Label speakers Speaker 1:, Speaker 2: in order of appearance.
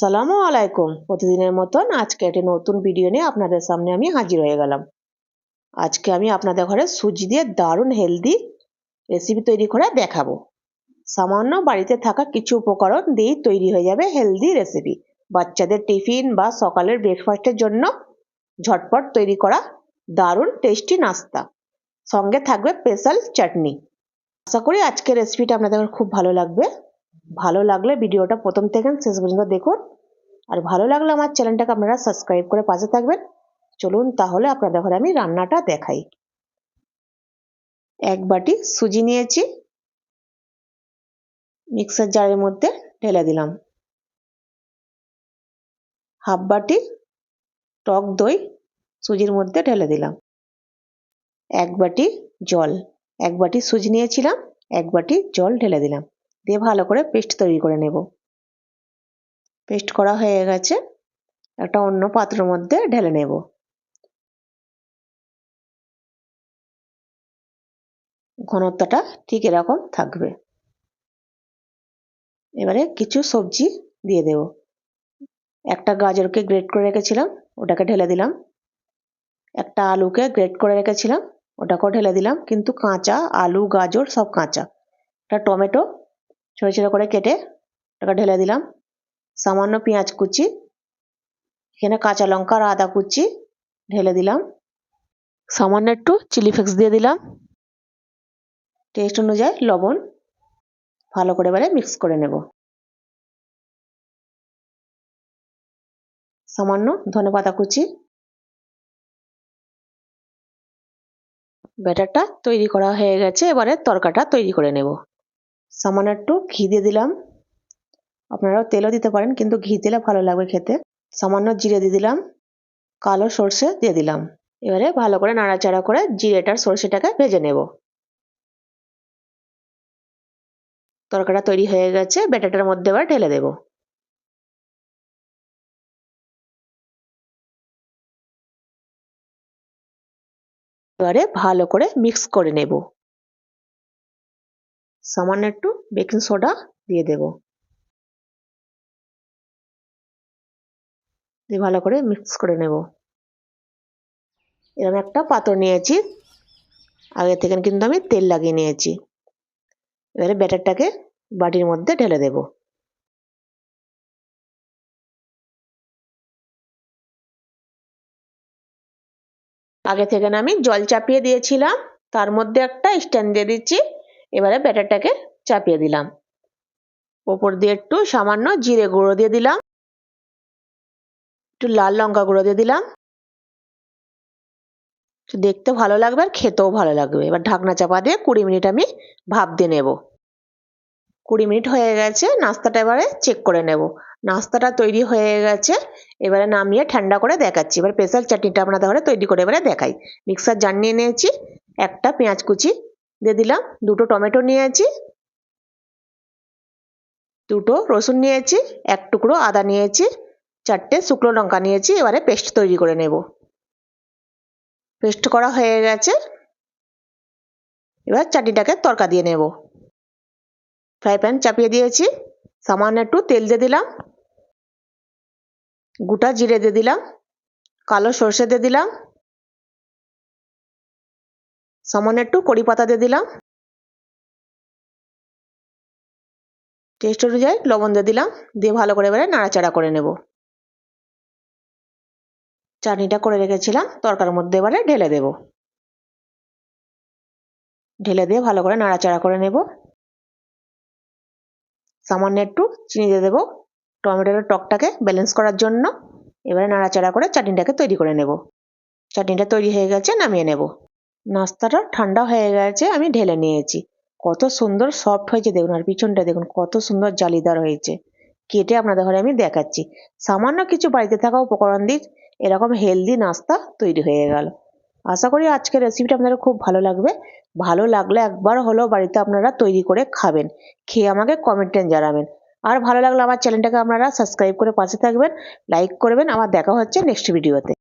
Speaker 1: আসসালামু আলাইকুম। প্রতিদিনের মতন আজকে একটি নতুন ভিডিও নিয়ে আপনাদের সামনে আমি হাজির হয়ে গেলাম। আজকে আমি আপনাদের ঘরে সুজি দিয়ে দারুণ হেলদি রেসিপি তৈরি করে দেখাবো। সামান্য বাড়িতে থাকা কিছু উপকরণ দিয়েই তৈরি হয়ে যাবে হেলদি রেসিপি বাচ্চাদের টিফিন বা সকালের ব্রেকফাস্টের জন্য ঝটপট তৈরি করা দারুণ টেস্টি নাস্তা। সঙ্গে থাকবে স্পেশাল চাটনি আশা করি আজকের রেসিপিটা আপনাদের খুব ভালো লাগবে। ভালো লাগলে ভিডিওটা প্রথম থেকে শেষ পর্যন্ত দেখুন। আর ভালো লাগলে আমার চ্যানেলটাকে আপনারা সাবস্ক্রাইব করে পাশে থাকবেন। চলুন তাহলে আপনাদের ঘরে আমি রান্নাটা দেখাই। এক বাটি সুজি নিয়েছি। মিক্সার জারের মধ্যে ঢেলে দিলাম। হাফ বাটি টক দই সুজির মধ্যে ঢেলে দিলাম। এক বাটি জল, এক বাটি সুজি নিয়েছিলাম, এক বাটি জল ঢেলে দিলাম। দিয়ে ভালো করে পেস্ট তৈরি করে নেব। পেস্ট করা হয়ে গেছে। একটা অন্য পাত্রের মধ্যে ঢেলে নেব। ঘনত্বটা ঠিক এরকম থাকবে। এবারে কিছু সবজি দিয়ে দেব। একটা গাজরকে গ্রেট করে রেখেছিলাম, ওটাকে ঢেলে দিলাম। একটা আলুকে গ্রেট করে রেখেছিলাম, ওটাকেও ঢেলে দিলাম। কিন্তু কাঁচা আলু, গাজর সব কাঁচা। একটা টমেটো ছোটো ছোটো করে কেটে ওটাকে ঢেলে দিলাম। সামান্য পেঁয়াজ কুচি, এখানে কাঁচা লঙ্কা আর আদা কুচি ঢেলে দিলাম। সামান্য একটু চিলি ফ্লেক্স দিয়ে দিলাম। টেস্ট অনুযায়ী লবণ ভালো করে এবারে মিক্স করে নেব। সামান্য ধনে পাতা কুচি। ব্যাটারটা তৈরি করা হয়ে গেছে, এবারে তরকাটা তৈরি করে নেব। সামান্য একটু ঘি দিয়ে দিলাম। আপনারাও তেলও দিতে পারেন, কিন্তু ঘি দিলে ভালো লাগবে খেতে। সামান্য জিরে দিয়ে দিলাম, কালো সর্ষে দিয়ে দিলাম। এবারে ভালো করে নাড়াচাড়া করে জিরেটার সর্ষেটাকে ভেজে নেব। তরকাটা তৈরি হয়ে গেছে, ব্যাটারটার মধ্যে এবার ঢেলে দেব। এবারে ভালো করে মিক্স করে নেব। সামান্য একটু বেকিং সোডা দিয়ে দেব। দিয়ে ভালো করে মিক্স করে নেব। এরকম একটা পাত্র নিয়েছি। আগে থেকে কিন্তু আমি তেল লাগিয়ে নিয়েছি। এবারে ব্যাটারটাকে বাটির মধ্যে ঢেলে দেব। আগে থেকে আমি জল চাপিয়ে দিয়েছিলাম। তার মধ্যে একটা স্ট্যান্ড দিয়ে দিচ্ছি। এবারে ব্যাটারটাকে চাপিয়ে দিলাম। ওপর দিয়ে একটু সামান্য জিরে গুঁড়ো দিয়ে দিলাম। একটু লাল লঙ্কা গুঁড়ো দিয়ে দিলাম। দেখতে ভালো লাগবে আর খেতেও ভালো লাগবে। এবার ঢাকনা চাপা দিয়ে কুড়ি মিনিট আমি ভাপ দিয়ে নেব। কুড়ি মিনিট হয়ে গেছে, নাস্তাটা এবারে চেক করে নেব। নাস্তাটা তৈরি হয়ে গেছে, এবারে নামিয়ে ঠান্ডা করে দেখাচ্ছি। এবার স্পেশাল চাটনিটা আপনাদের ঘরে তৈরি করে এবারে দেখাই। মিক্সার জার নিয়ে নিয়েছি, একটা পেঁয়াজ কুচি দিয়ে দিলাম। দুটো টমেটো নিয়েছি দুটো রসুন নিয়েছি এক টুকরো আদা নিয়েছি চারটে শুকনো লঙ্কা নিয়েছি এবারে পেস্ট তৈরি করে নেব। পেস্ট করা হয়ে গেছে। এবার চাটনিটাকে তরকা দিয়ে নেব। ফ্রাই প্যান চাপিয়ে দিয়েছি। সামান্য একটু তেল দিয়ে দিলাম। গোটা জিরে দিয়ে দিলাম। কালো সর্ষে দিয়ে দিলাম। সামান্য একটু কড়ি পাতা দিয়ে দিলাম। টেস্ট অনুযায়ী লবণ দিয়ে দিলাম। দিয়ে ভালো করে এবারে নাড়াচাড়া করে নেব। চাটনিটা করে রেখেছিলাম। তরকার মধ্যে এবারে ঢেলে দেব। ঢেলে দিয়ে ভালো করে নাড়াচাড়া করে নেব। সামান্য একটু চিনি দিয়ে দেবো। টমেটোর টকটাকে ব্যালেন্স করার জন্য। এবারে নাড়াচাড়া করে চাটনিটাকে তৈরি করে নেব। চাটনিটা তৈরি হয়ে গেছে, নামিয়ে নেব। নাস্তাটা ঠান্ডা হয়ে গেছে, আমি ঢেলে নিয়েছি। কত সুন্দর সফট হয়েছে দেখুন, আর পিছনটা দেখুন, কত সুন্দর জালিদার হয়েছে। কেটে আপনাদের ঘরে আমি দেখাচ্ছি। সামান্য কিছু বাড়িতে থাকা উপকরণ দিয়ে এরকম হেলদি নাস্তা তৈরি হয়ে গেল। আশা করি আজকের রেসিপিটা আপনাদের খুব ভালো লাগবে। ভালো লাগলে একবার হলেও বাড়িতে আপনারা তৈরি করে খাবেন। খেয়ে আমাকে কমেন্টে জানাবেন। আর ভালো লাগলে আমার চ্যানেলটাকে আপনারা সাবস্ক্রাইব করে পাশে থাকবেন লাইক করবেন। আমার দেখা হচ্ছে নেক্সট ভিডিওতে